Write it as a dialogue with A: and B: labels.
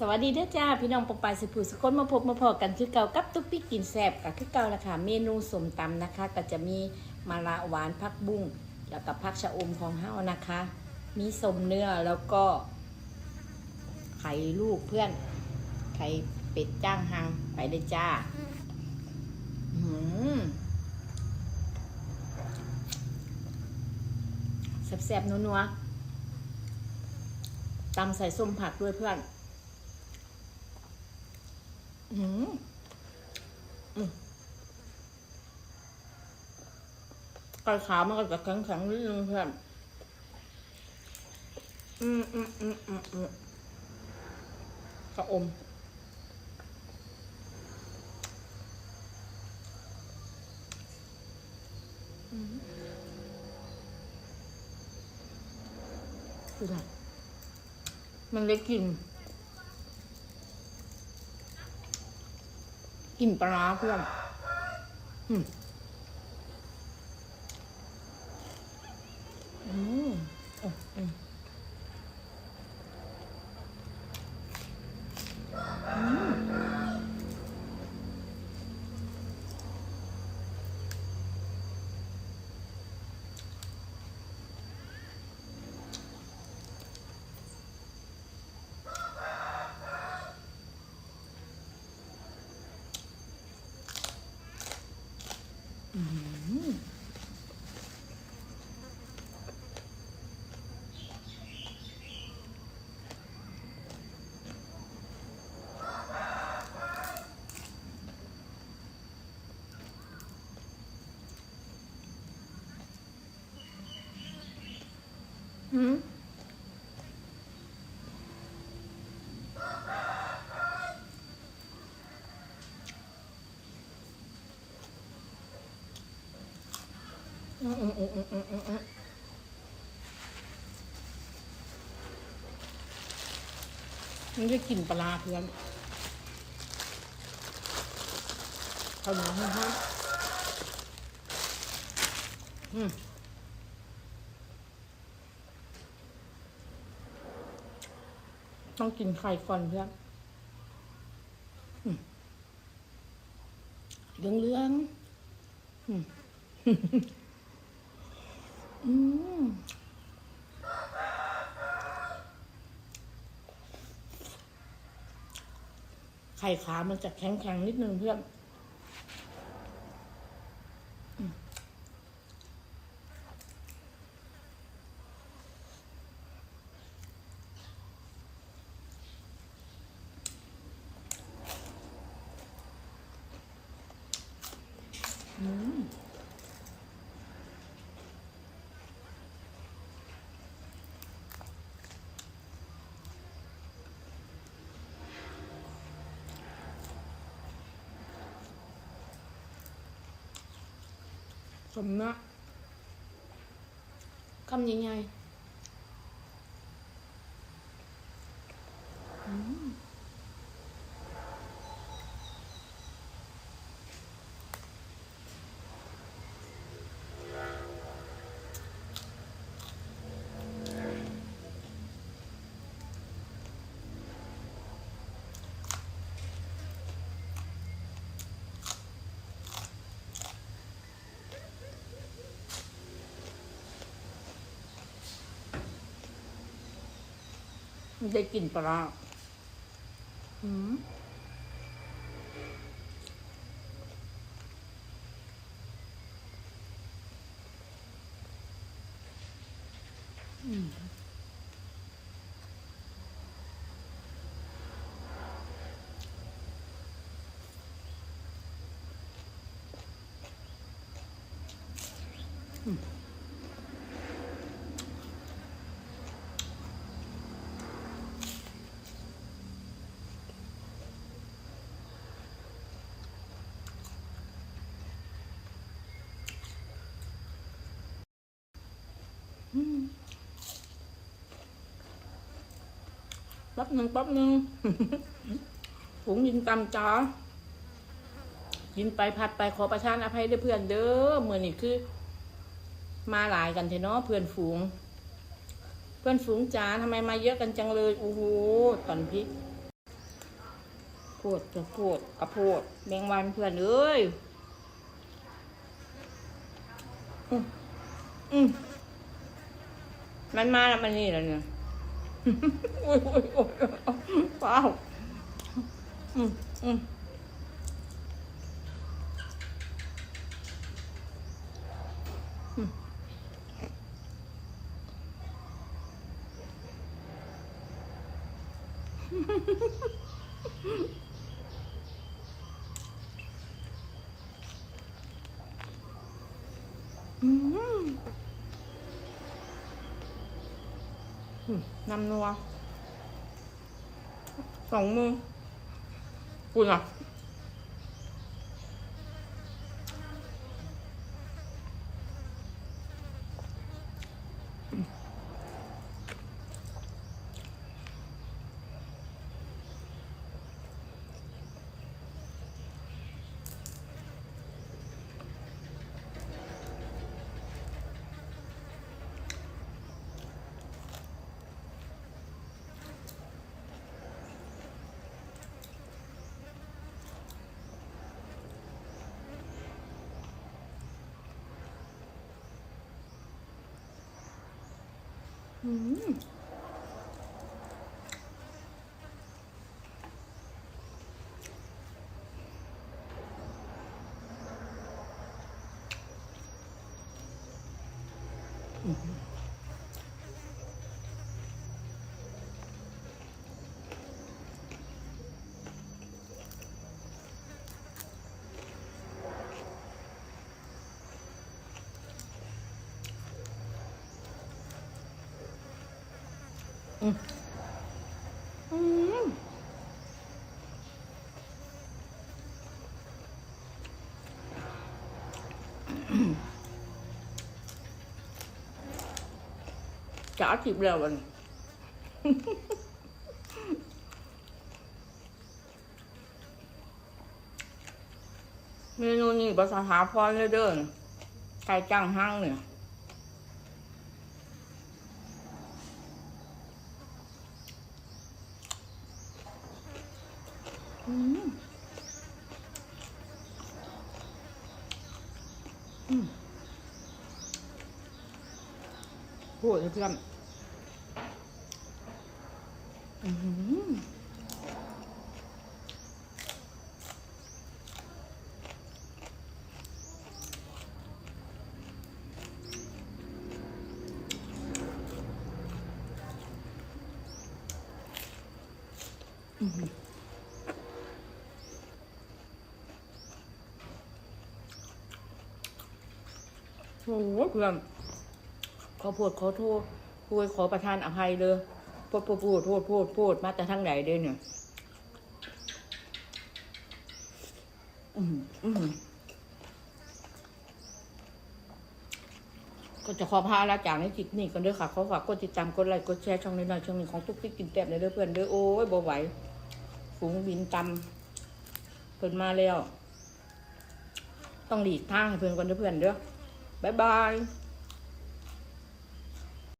A: สวัสดีเด้อจ้า พี่น้องปงปายสิผูสกลมาพบมาพอกันคือเก่ากับตุ๊กปิ๊กกินแซบกับคือเก่าละค่ะเมนูสมตำนะคะ ก็จะมีมะระหวานผักบุ้งแล้วก็ผักชะอมของเฮานะคะ มีสมเนื้อแล้วก็ ไข่ลูกเพื่อน ไข่เป็ดจ้างหังไปเลยจ้าอืมแซบๆนัวๆตำใส่ส้มผักด้วยเพื่อน อืมอืมไก่ขาวมันก็จะแข็งๆนิดนึงเพื่อนอืมอืมอืมอืมอืมกระอมอืมดูดิมันได้กลิ่น กลิ่นปลาเพื่อนอืมอืม มันจะกลิ่นปลาเพื่อนข้าวเหนียวฮะอืม ต้องกินไข่ก่อนเพื่อนอืมเหลืองเหลืองๆอืมอืมไข่ขามันจะแข็งแข็งๆนิดนึงเพื่อน khùm đó không như nhai ได้กลิ่นปลาร้าอืมอืมอืมแป๊บหนึ่งแป๊บหนึ่งฝูงยินตำจ้ายินไปผัดไปขอประทานอภัยด้วยเพื่อนเด้อเมื่อนี่คือ มาหลายกันเทเนาะเพื่อนฝูง เพื่อนฝูงจ้าทำไมมาเยอะกันจังเลยโอ้โหตอนพริกโพดจะโพดกระโพดแมงวันเพื่อนเอ้ยอืมอืมมันมาแล้วมันนี่แล้วเนี่ย โอ้ยโอ้ยโอ้ยป่าอืมอืมอืมอืมอืม น้ำนัวสองมือปุ่นอะ อืมอืม จ๋าจิบแล้วมันเมนูนี้ภาษาหาพรเลยเด้อน่ะไก่จ้างห้างเนี่ยอืมอืมโหดเลยเพื่อนอืม โอ้โหเพื่อนขอโพดขอโทษคุยขอประทานอภัยเลย พูดพูดพูดพูดพูดพูดมาแต่ทางไหนเด้เนี่ยอืมอืมก็จะขอพาละจากในจิตนี่กันเด้อค่ะขอฝากกดติดตามกดไลค์กดแชร์ช่องน้อยๆช่องหนึ่งของตุ๊กติ๊กกินแต้มเลยเด้อเพื่อนเด้อโอ้ยบ่ไหวฝูงบินตำเพิ่อนมาแล้ว ต้องหลีกทางให้เพื่อนกันเด้อเพื่อนเด้อบ๊ายบาย